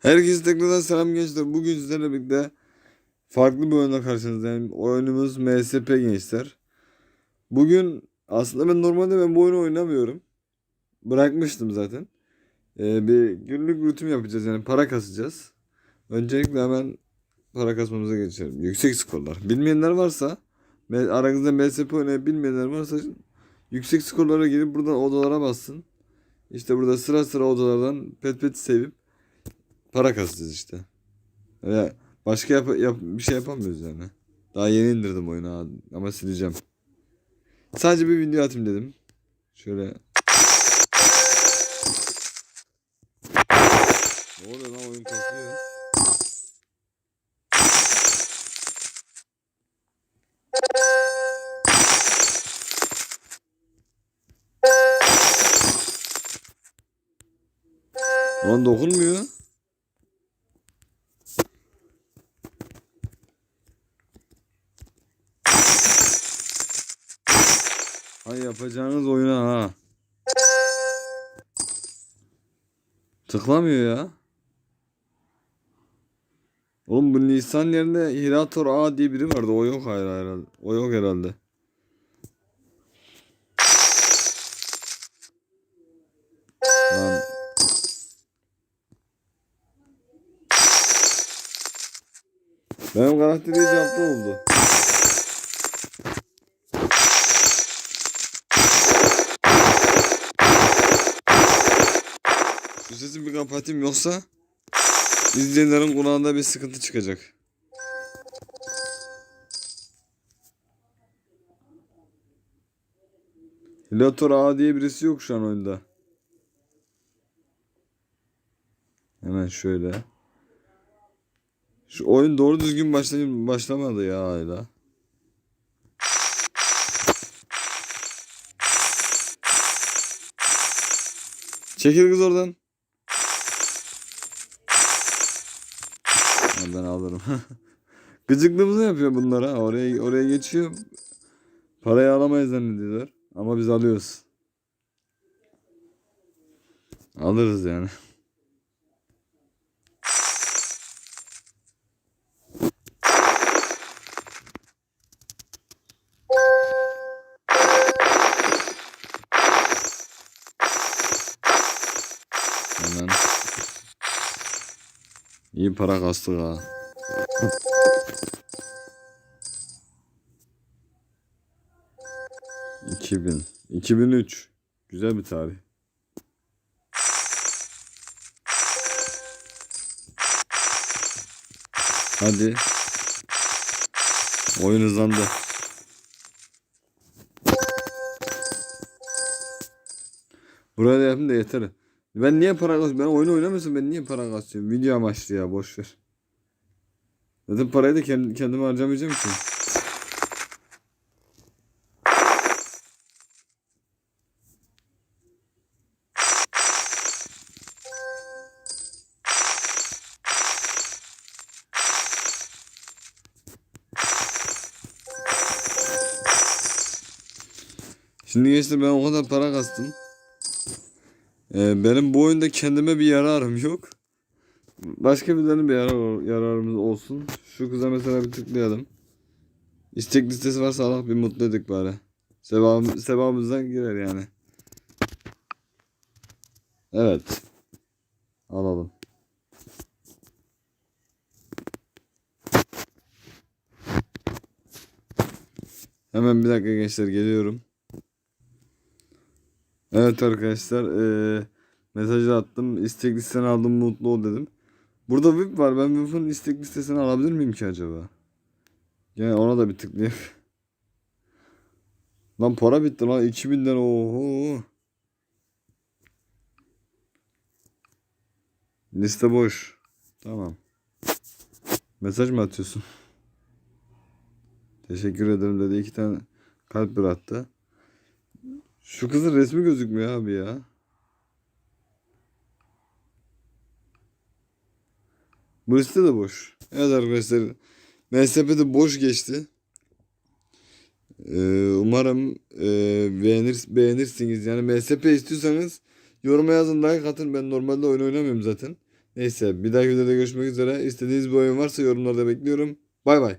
Herkese tekrardan selam gençler. Bugün sizlerle birlikte farklı bir oyunla karşınızdayım. Oyunumuz MSP gençler. Bugün aslında ben normalde ben bu oyunu oynamıyorum. Bırakmıştım zaten. Ee, bir günlük rutin yapacağız yani para kasacağız. Öncelikle hemen para kasmamıza geçelim. Yüksek skorlar. Bilmeyenler varsa aranızda MSP oynayıp bilmeyenler varsa yüksek skorlara girip buradan odalara bassın. İşte burada sıra sıra odalardan pet pet sevip para kasacağız işte. Öyle başka yap, yap- bir şey yapamıyoruz yani. Daha yeni indirdim oyunu ama sileceğim. Sadece bir video atayım dedim. Şöyle. Ne oluyor lan oyun kasıyor. Lan dokunmuyor. Hay yapacağınız oyuna ha. Tıklamıyor ya. Oğlum bu Nisan yerine Hirator A diye biri vardı. O yok hayır herhalde. O yok herhalde. Benim karakter iyice oldu. Şu sesi bir kapatayım yoksa izleyenlerin kulağında bir sıkıntı çıkacak. Hilator A diye birisi yok şu an oyunda. Hemen şöyle. Şu oyun doğru düzgün başlayıp başlamadı ya hala. Çekil kız oradan. Ben alırım. Gıcıklığımızı yapıyor bunlar ha. Oraya oraya geçiyor. Parayı alamayız zannediyorlar. Ama biz alıyoruz. Alırız yani. Hemen. İyi para kastık ha. İki bin. 2003. Güzel bir tarih. Hadi. Oyun hızlandı. Buraya da da yeter. Ben niye para kasıyorum? Ben oyun oynamıyorsam ben niye para kasıyorum? Video amaçlı ya boş ver. Zaten parayı da kendim, kendime harcamayacağım ki. Şimdi gençler ben o kadar para kastım. Ee, benim bu oyunda kendime bir yararım yok. Başka birilerine bir yarar, yararımız olsun. Şu kıza mesela bir tıklayalım. İstek listesi varsa Allah bir mutlu edik bari. Sevabım, sevabımızdan girer yani. Evet. Alalım. Hemen bir dakika gençler geliyorum. Evet arkadaşlar eee mesajı attım. İstek listeni aldım mutlu ol dedim. Burada VIP var. Ben VIP'in istek listesini alabilir miyim ki acaba? Yani ona da bir tıklayayım. Lan para bitti lan 2000'den oho. Liste boş. Tamam. Mesaj mı atıyorsun? Teşekkür ederim dedi. iki tane kalp bıraktı. Şu kızın resmi gözükmüyor abi ya. Bu liste de boş. Evet arkadaşlar. MSP'de boş geçti. Ee, umarım e, beğenir, beğenirsiniz. Yani MSP istiyorsanız yoruma yazın like atın. Ben normalde oyun oynamıyorum zaten. Neyse bir dahaki videoda görüşmek üzere. İstediğiniz bir oyun varsa yorumlarda bekliyorum. Bay bay.